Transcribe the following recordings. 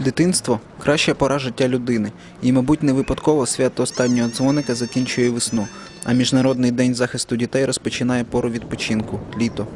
Дитинство краща пора життя людини, і, мабуть, не випадково свято останнього дзвоника закінчує весну, а Міжнародний день захисту дітей розпочинає пору відпочинку літо.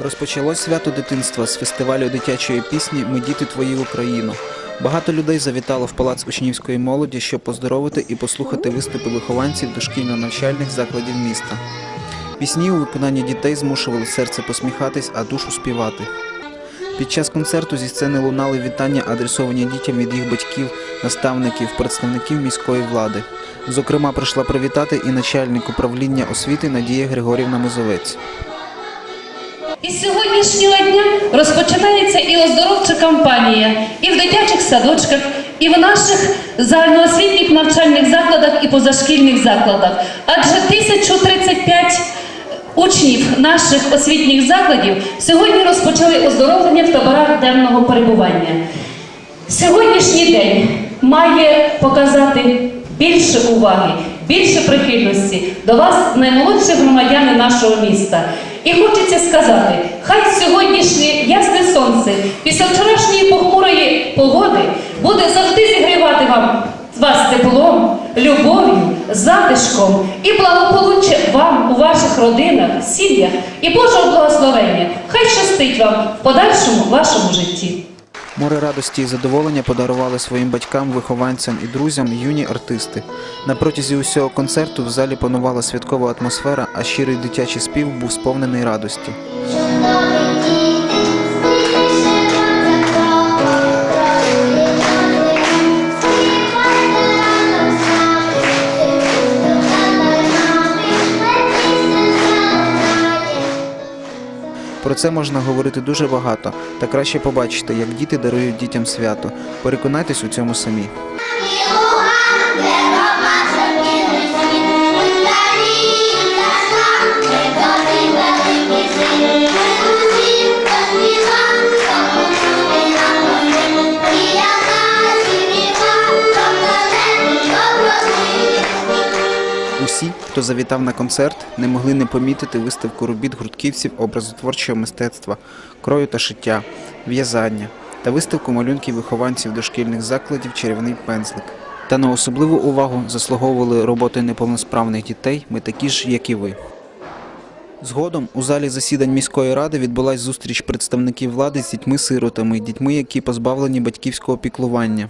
Розпочалось свято дитинства з фестивалю дитячої пісні Ми діти твої Україно. Багато людей завітало в палац учнівської молоді, щоб поздоровити і послухати виступи вихованців дошкільно-навчальних закладів міста. Пісні у виконанні дітей змушували серце посміхатись, а душу співати. Під час концерту зі сцени лунали вітання, адресовані дітям від їх батьків, наставників, представників міської влади. Зокрема, прийшла привітати і начальник управління освіти Надія Григорівна Мозовець. Із сьогоднішнього дня розпочинається і оздоровча кампанія і в дитячих садочках, і в наших загальноосвітніх навчальних закладах і позашкільних закладах. Адже 1035 учнів наших освітніх закладів сьогодні розпочали оздоровлення в таборах денного перебування. Сьогоднішній день має показати більше уваги, більше прихильності до вас, наймолодші громадяни нашого міста. І хочеться сказати, хай сьогоднішнє ясне сонце після вчорашньої похмурої погоди буде завжди зігрівати вам вас теплом, любов'ю, затишком і благополуччя вам у ваших родинах, сім'ях і Божого благословення. Хай щастить вам в подальшому вашому житті. Море радості і задоволення подарували своїм батькам, вихованцям і друзям юні артисти. На протязі усього концерту в залі панувала святкова атмосфера, а щирий дитячий спів був сповнений радості. Про це можна говорити дуже багато, та краще побачити, як діти дарують дітям свято. Переконайтесь у цьому самі. Хто завітав на концерт, не могли не помітити виставку робіт гуртківців образотворчого мистецтва, крою та шиття, в'язання та виставку малюнків вихованців дошкільних закладів Чарівний пензлик. Та на особливу увагу заслуговували роботи неповносправних дітей, ми такі ж, як і ви. Згодом у залі засідань міської ради відбулась зустріч представників влади з дітьми-сиротами, дітьми, які позбавлені батьківського піклування.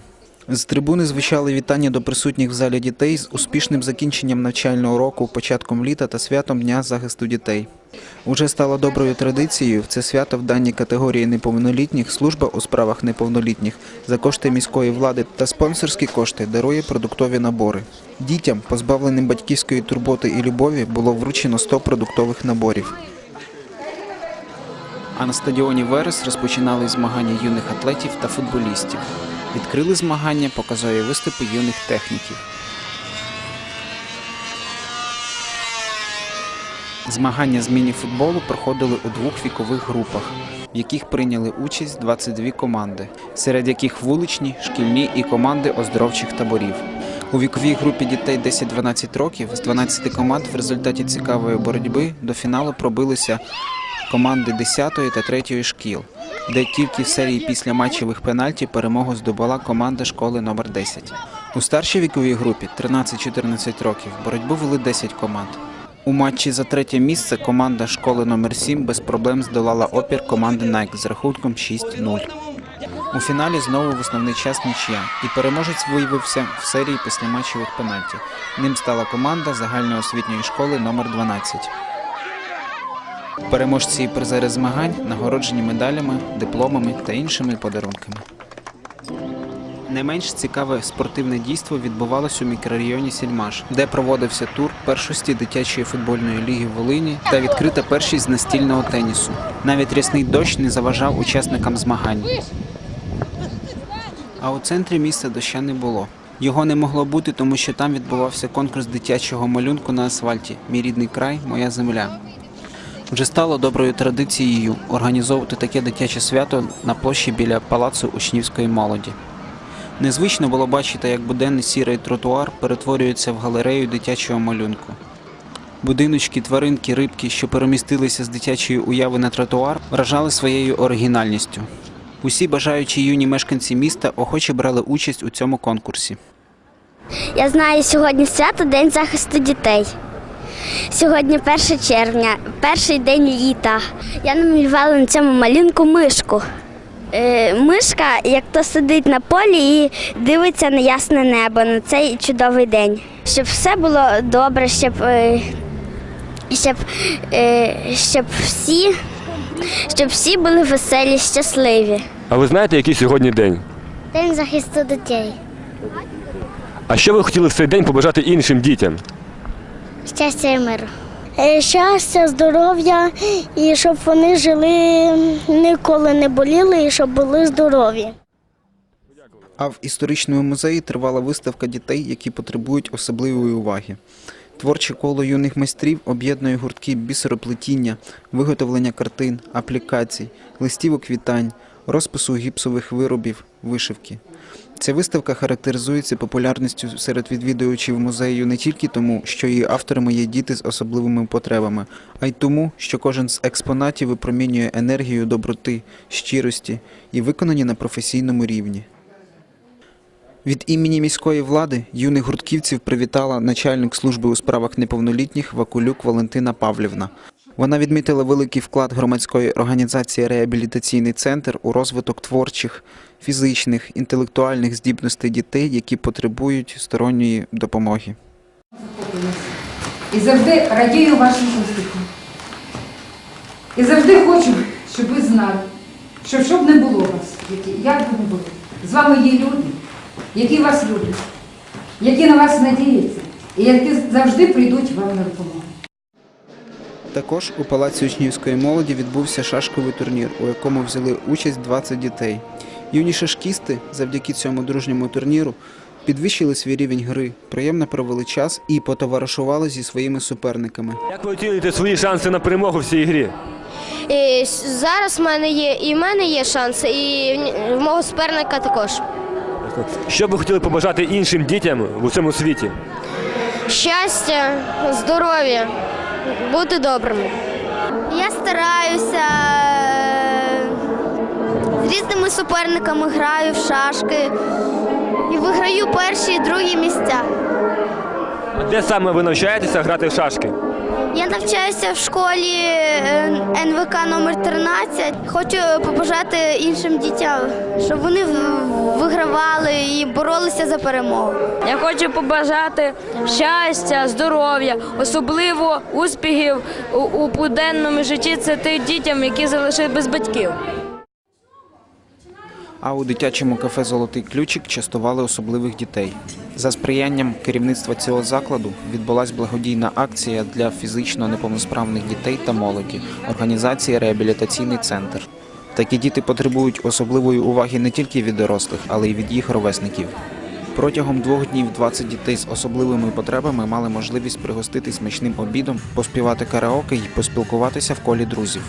З трибуни звучали вітання до присутніх в залі дітей з успішним закінченням навчального року, початком літа та святом Дня захисту дітей. Уже стало доброю традицією в це свято в даній категорії неповнолітніх служба у справах неповнолітніх за кошти міської влади та спонсорські кошти дарує продуктові набори. Дітям, позбавленим батьківської турботи і любові, було вручено 100 продуктових наборів. А на стадіоні Верес розпочинали змагання юних атлетів та футболістів. Відкрили змагання показові виступи юних техніків. Змагання з міні-футболу проходили у двох вікових групах, в яких прийняли участь 22 команди, серед яких вуличні, шкільні і команди оздоровчих таборів. У віковій групі дітей 10-12 років з 12 команд в результаті цікавої боротьби до фіналу пробилися команди 10 та 3 шкіл, де тільки в серії після матчевих пенальті перемогу здобула команда школи номер 10. У старшій віковій групі 13-14 років боротьбу вели 10 команд. У матчі за третє місце команда школи номер 7 без проблем здолала опір команди Nike з рахунком 6-0. У фіналі знову в основний час нічия, і переможець виявився в серії післяматчевих пенальті. Ним стала команда загальноосвітньої школи номер 12. Переможці і призери змагань нагороджені медалями, дипломами та іншими подарунками. Не менш цікаве спортивне дійство відбувалось у мікрорайоні Сільмаш, де проводився тур першості дитячої футбольної ліги Волині та відкрита першість настільного тенісу. Навіть рясний дощ не заважав учасникам змагань. А у центрі міста доща не було. Його не могло бути, тому що там відбувався конкурс дитячого малюнку на асфальті Мій рідний край, моя земля. Вже стало доброю традицією організовувати таке дитяче свято на площі біля палацу учнівської молоді. Незвично було бачити, як буденний сірий тротуар перетворюється в галерею дитячого малюнку. Будиночки, тваринки, рибки, що перемістилися з дитячої уяви на тротуар, вражали своєю оригінальністю. Усі бажаючі юні мешканці міста охоче брали участь у цьому конкурсі. Я знаю, сьогодні свято День захисту дітей. Сьогодні 1 червня, перший день літа. Я намалювала на цьому малюнку мишку. Е, мишка, як то сидить на полі і дивиться на ясне небо на цей чудовий день. Щоб все було добре, щоб, е, щоб, е, щоб, всі, щоб всі були веселі, щасливі. А ви знаєте, який сьогодні день? День захисту дітей. А що ви хотіли в цей день побажати іншим дітям? Щастя і миру. Е, Щастя, здоров'я і щоб вони жили ніколи не боліли і щоб були здорові. А в історичному музеї тривала виставка дітей, які потребують особливої уваги. Творче коло юних майстрів об'єднує гуртки бісероплетіння, виготовлення картин, аплікацій, листівок вітань, розпису гіпсових виробів, вишивки. Ця виставка характеризується популярністю серед відвідувачів музею не тільки тому, що її авторами є діти з особливими потребами, а й тому, що кожен з експонатів випромінює енергію доброти, щирості і виконані на професійному рівні. Від імені міської влади юних гуртківців привітала начальник служби у справах неповнолітніх Вакулюк Валентина Павлівна. Вона відмітила великий вклад громадської організації Реабілітаційний центр у розвиток творчих, фізичних, інтелектуальних здібностей дітей, які потребують сторонньої допомоги. І завжди радію вашим успіхам. І завжди хочу, щоб ви знали, що що б не було вас, як би не було, з вами є люди, які вас люблять, які на вас надіються, і які завжди прийдуть вам на допомогу. Також у Палаці учнівської молоді відбувся шашковий турнір, у якому взяли участь 20 дітей. Юні шашкісти завдяки цьому дружньому турніру підвищили свій рівень гри, приємно провели час і потоваришували зі своїми суперниками. Як ви оцінюєте свої шанси на перемогу в цій грі? І зараз в мене є і в мене є шанси, і в мого суперника також. Що б ви хотіли побажати іншим дітям в усьому світі? Щастя, здоров'я, бути добрими. Я стараюся е, з різними суперниками граю в шашки і виграю перші і другі місця. А де саме ви навчаєтеся грати в шашки? Я навчаюся в школі е, НВК номер 13. Хочу побажати іншим дітям, щоб вони вигравали і боролися за перемогу. Я хочу побажати щастя, здоров'я, особливо успіхів у, у буденному житті. Це тим дітям, які залишили без батьків. А у дитячому кафе Золотий ключик частували особливих дітей. За сприянням керівництва цього закладу відбулася благодійна акція для фізично неповносправних дітей та молоді організації Реабілітаційний центр. Такі діти потребують особливої уваги не тільки від дорослих, але й від їх ровесників. Протягом двох днів 20 дітей з особливими потребами мали можливість пригостити смачним обідом, поспівати караоке і поспілкуватися в колі друзів.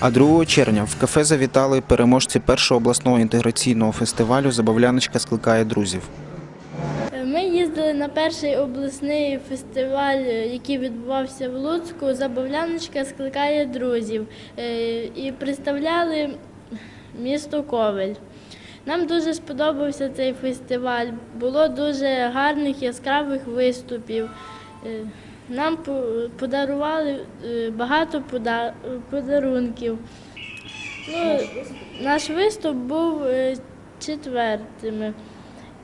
А 2 червня в кафе завітали переможці першого обласного інтеграційного фестивалю Забавляночка скликає друзів. Їздили на перший обласний фестиваль, який відбувався в Луцьку. Забавляночка скликає друзів Е, і представляли місто Ковель. Нам дуже сподобався цей фестиваль. Було дуже гарних яскравих виступів. Е, Нам подарували е, багато подарунків. Ну, наш виступ був е, четвертим.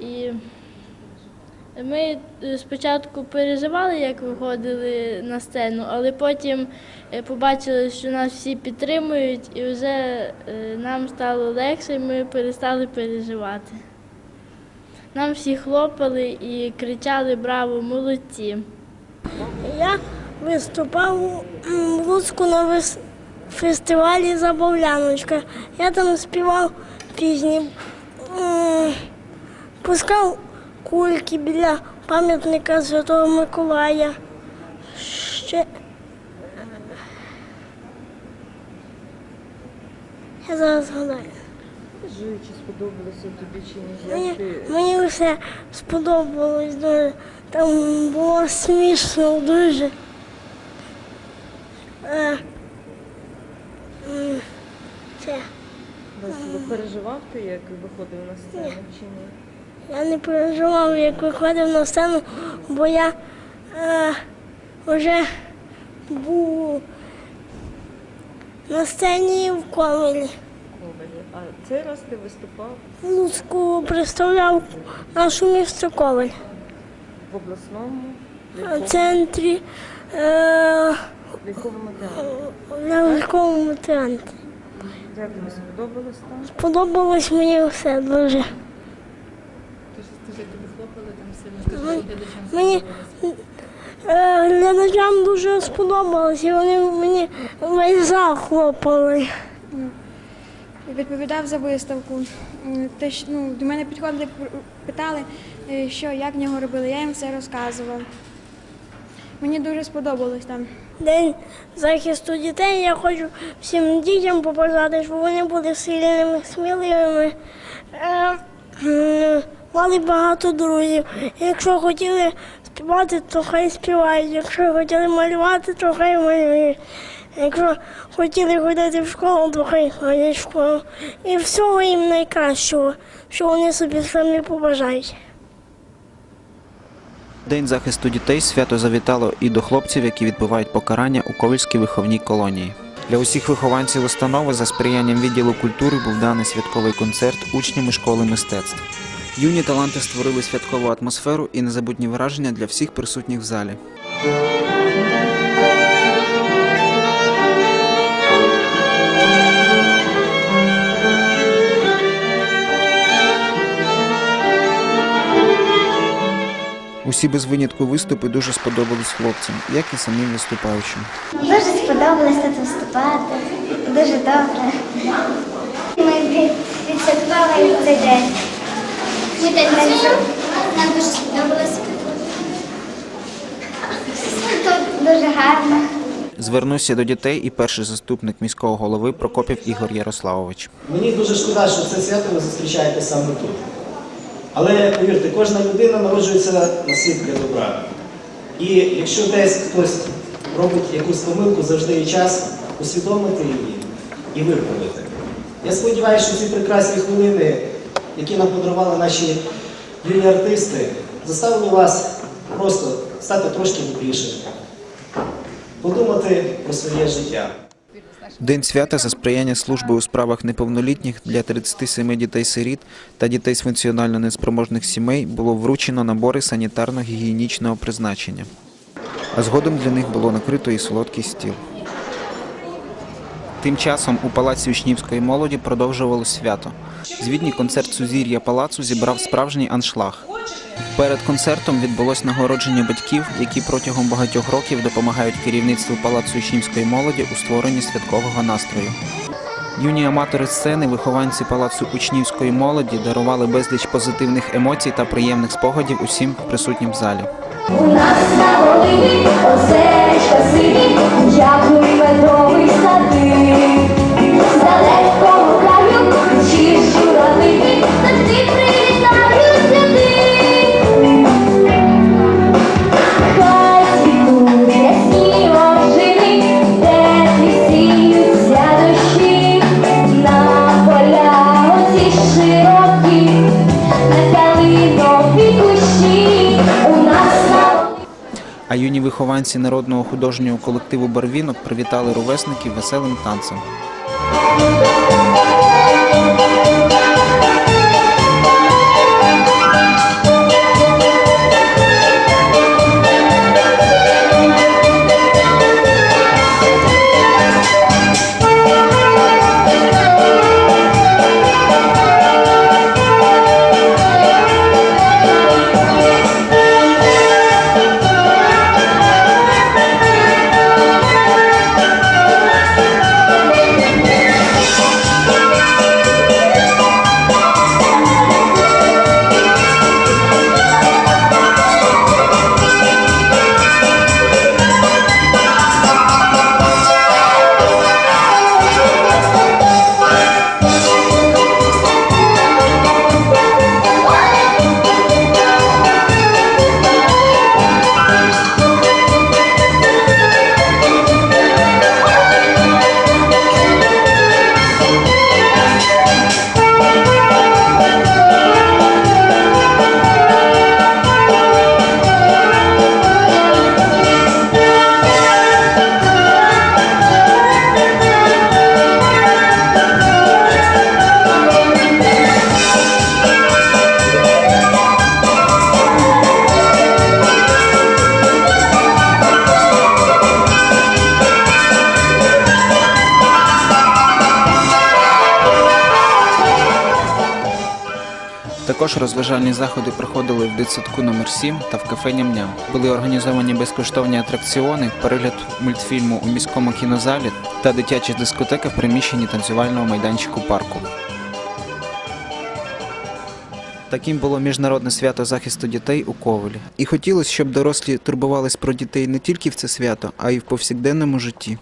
І ми е, спочатку переживали, як виходили на сцену, але потім е, побачили, що нас всі підтримують, і вже е, нам стало легше, і ми перестали переживати. Нам всі хлопали і кричали Браво, молодці! Я виступав в Луцьку на фестивалі Забавляночка. Я там співав пісні, пускав кульки біля пам'ятника Святого Миколая. Ще... Я зараз згадаю. Чи сподобалося тобі чи ні? Мені, мені все сподобалось дуже. Там було смішно дуже. Е, м, це. Переживав ти, як виходив на сцену чи ні? Я не переживав, як виходив на сцену, бо я е, вже був на сцені в Ковелі. А цей раз ти виступав В Луцьку представляв нашу місто Ковель. в обласному В центрі е, ляльковому театрі. в ляльковому театрі. Як тобі сподобалось там? Сподобалось мені все дуже. Мені е, глядачам дуже сподобалось, і вони мені весь зал хлопали. відповідав за виставку. М, Те, що, ну, до мене підходили, питали, е, що як в нього робили, я їм все розказував. Мені дуже сподобалось там. День захисту дітей. Я хочу всім дітям побажати, щоб вони були сильними, сміливими, е, мали багато друзів. Якщо хотіли співати, то хай співають. Якщо хотіли малювати, то хай малюють. Якщо хотіли ходити в школу, то хай ходять в школу. І всього їм найкращого, що вони собі самі побажають. День захисту дітей свято завітало і до хлопців, які відбувають покарання у Ковальській виховній колонії. Для усіх вихованців установи за сприянням відділу культури був даний святковий концерт учнями школи мистецтв. Юні таланти створили святкову атмосферу і незабутні враження для всіх присутніх в залі. Усі без винятку виступи дуже сподобались хлопцям, як і самим виступаючим. Дуже сподобалось тут виступати. Дуже добре. Ми відсвяткували цей день. Ми танцюємо. Нам дуже сподобалось. Тут дуже гарно. Звернувся до дітей і перший заступник міського голови Прокопів Ігор Ярославович. Мені дуже шкода, що це свято ви зустрічаєте саме тут. Але повірте, кожна людина народжується на світ для добра. І якщо десь хтось робить якусь помилку, завжди є час усвідомити її і виправити. Я сподіваюся, що ці прекрасні хвилини, які нам подарували наші юні артисти, заставили вас просто стати трошки мудрішими, подумати про своє життя. День свята за сприяння служби у справах неповнолітніх для 37 дітей-сиріт та дітей з функціонально неспроможних сімей було вручено набори санітарно-гігієнічного призначення. А згодом для них було накрито і солодкий стіл. Тим часом у палаці учнівської молоді продовжувало свято. Звітній концерт Сузір'я палацу зібрав справжній аншлаг. Перед концертом відбулось нагородження батьків, які протягом багатьох років допомагають керівництву палацу учнівської молоді у створенні святкового настрою. Юні аматори сцени, вихованці палацу учнівської молоді дарували безліч позитивних емоцій та приємних спогадів усім присутнім в залі. У нас на Волині осечка сині, медовий сади. Юні народного художнього колективу Барвінок привітали ровесників веселим танцем. Також розважальні заходи проходили в дитсадку номер 7 та в кафе Ням-Ням. Були організовані безкоштовні атракціони, перегляд мультфільму у міському кінозалі та дитяча дискотека в приміщенні танцювального майданчику парку. Таким було міжнародне свято захисту дітей у Ковелі. І хотілося, щоб дорослі турбувались про дітей не тільки в це свято, а й в повсякденному житті.